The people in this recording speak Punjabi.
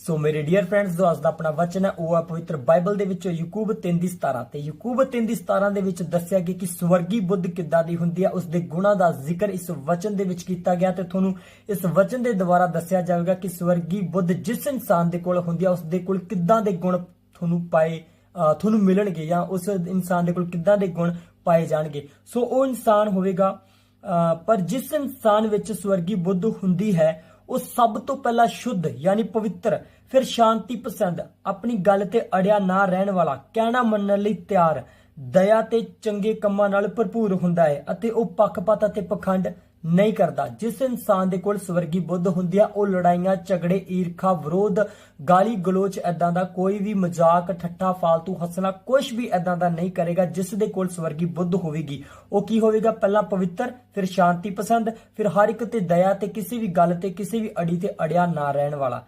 ਸੋ ਮੇਰੇ ਡੀਅਰ ਫਰੈਂਡਸ ਜੋ ਅੱਜ ਦਾ ਆਪਣਾ ਵਚਨ ਹੈ, ਉਹ ਹੈ ਪਵਿੱਤਰ ਬਾਈਬਲ ਦੇ ਵਿੱਚੋਂ ਯਾਕੂਬ 3 ਦੀ 17 ਤੇ। ਯਾਕੂਬ 3 ਦੀ 17 ਦੇ ਵਿੱਚ ਦੱਸਿਆ ਗਿਆ ਕਿ ਸਵਰਗੀ ਬੁੱਧ ਕਿੱਦਾਂ ਦੀ ਹੁੰਦੀ ਹੈ, ਉਸ ਦੇ ਗੁਣਾਂ ਦਾ ਜ਼ਿਕਰ ਇਸ ਵਚਨ ਦੇ ਵਿੱਚ ਕੀਤਾ ਗਿਆ ਤੇ ਤੁਹਾਨੂੰ ਇਸ ਵਚਨ ਦੇ ਦੁਆਰਾ ਦੱਸਿਆ ਜਾਵੇਗਾ ਕਿ ਸਵਰਗੀ ਬੁੱਧ ਜਿਸ ਇਨਸਾਨ ਦੇ ਕੋਲ ਹੁੰਦੀ ਹੈ, ਉਸ ਦੇ ਕੋਲ ਕਿੱਦਾਂ ਦੇ ਗੁਣ ਤੁਹਾਨੂੰ ਪਾਏ ਤੁਹਾਨੂੰ ਮਿਲਣਗੇ ਜਾਂ ਉਸ ਇਨਸਾਨ ਦੇ ਕੋਲ ਕਿੱਦਾਂ ਦੇ ਗੁਣ ਪਾਏ ਜਾਣਗੇ। ਸੋ ਉਹ ਇਨਸਾਨ ਹੋਵੇਗਾ ਪਰ ਜਿਸ ਇਨਸਾਨ ਵਿੱਚ ਸਵਰਗੀ ਬੁੱਧ ਹੁੰਦੀ ਹੈ ਉਹ ਸਭ ਤੋਂ ਪਹਿਲਾਂ ਸ਼ੁੱਧ, ਯਾਨੀ ਪਵਿੱਤਰ, ਫਿਰ ਸ਼ਾਂਤੀ ਪਸੰਦ, ਆਪਣੀ ਗੱਲ ਤੇ ਅੜਿਆ ਨਾ ਰਹਿਣ ਵਾਲਾ, ਕਹਿਣਾ ਮੰਨਣ ਲਈ ਤਿਆਰ। ਦਇਆ ਤੇ ਚੰਗੇ ਕੰਮਾਂ ਨਾਲ ਭਰਪੂਰ ਹੁੰਦਾ ਹੈ ਅਤੇ ਉਹ ਪੱਖਪਾਤ ਅਤੇ ਪਖੰਡ ਨਹੀਂ ਕਰਦਾ। ਜਿਸ ਇਨਸਾਨ ਦੇ ਕੋਲ ਸਵਰਗੀ ਬੁੱਧ ਹੁੰਦੀ ਆ, ਉਹ ਲੜਾਈਆਂ, ਝਗੜੇ, ਈਰਖਾ, ਵਿਰੋਧ, ਗਾਲੀ ਗਲੋਚ ਐਦਾਂ ਦਾ ਕੋਈ ਵੀ ਮਜ਼ਾਕ, ਠੱਠਾ, ਫਾਲਤੂ ਹੱਸਣਾ ਕੁਝ ਵੀ ਐਦਾਂ ਦਾ ਨਹੀਂ ਕਰੇਗਾ ਜਿਸ ਦੇ ਕੋਲ ਸਵਰਗੀ ਬੁੱਧ ਹੋਵੇਗੀ। ਉਹ ਕੀ ਹੋਵੇਗਾ? ਪਹਿਲਾਂ ਪਵਿੱਤਰ, ਫਿਰ ਸ਼ਾਂਤੀ ਪਸੰਦ, ਫਿਰ ਹਰ ਇੱਕ ਤੇ ਦਇਆ ਤੇ ਕਿਸੇ ਵੀ ਗੱਲ ਤੇ, ਕਿਸੇ ਵੀ ਅੜੀ ਤੇ ਅੜਿਆ ਨਾ ਰਹਿਣ ਵਾਲਾ।